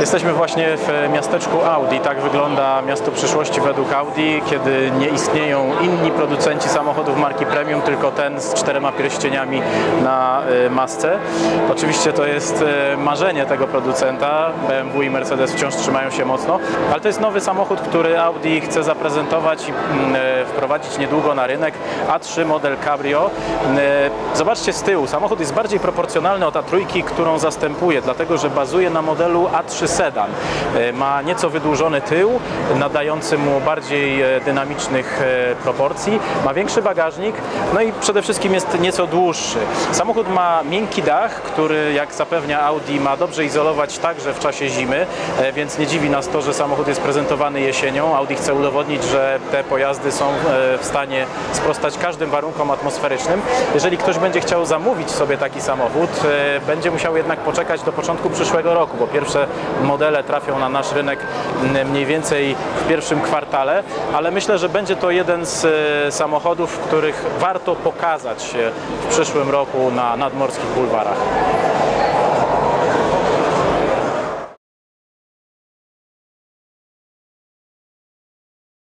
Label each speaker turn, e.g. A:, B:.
A: Jesteśmy właśnie w miasteczku Audi. Tak wygląda miasto przyszłości według Audi, kiedy nie istnieją inni producenci samochodów marki premium, tylko ten z czterema pierścieniami na y, masce. Oczywiście to jest y, marzenie tego producenta. BMW i Mercedes wciąż trzymają się mocno, ale to jest nowy samochód, który Audi chce zaprezentować i mm, y, wprowadzić niedługo na rynek. A3 model Cabrio. Zobaczcie z tyłu, samochód jest bardziej proporcjonalny od A3, którą zastępuje, dlatego że bazuje na modelu A3 Sedan. E, Ma nieco wydłużony tył, nadający mu bardziej e, dynamicznych e, proporcji, ma większy bagażnik, no i przede wszystkim jest nieco dłuższy. Samochód ma miękki dach, który jak zapewnia Audi ma dobrze izolować także w czasie zimy, więc nie dziwi nas to, że samochód jest prezentowany jesienią. Audi chce udowodnić, że te pojazdy są w stanie sprostać każdym warunkom atmosferycznym. Jeżeli ktoś będzie chciał zamówić sobie taki samochód, będzie musiał jednak poczekać do początku przyszłego roku, bo pierwsze modele trafią na nasz rynek m, mniej więcej w pierwszym kwartale, ale myślę, że będzie to jeden z e, samochodów, których warto pokazać w przyszłym roku na nadmorskich bulwarach.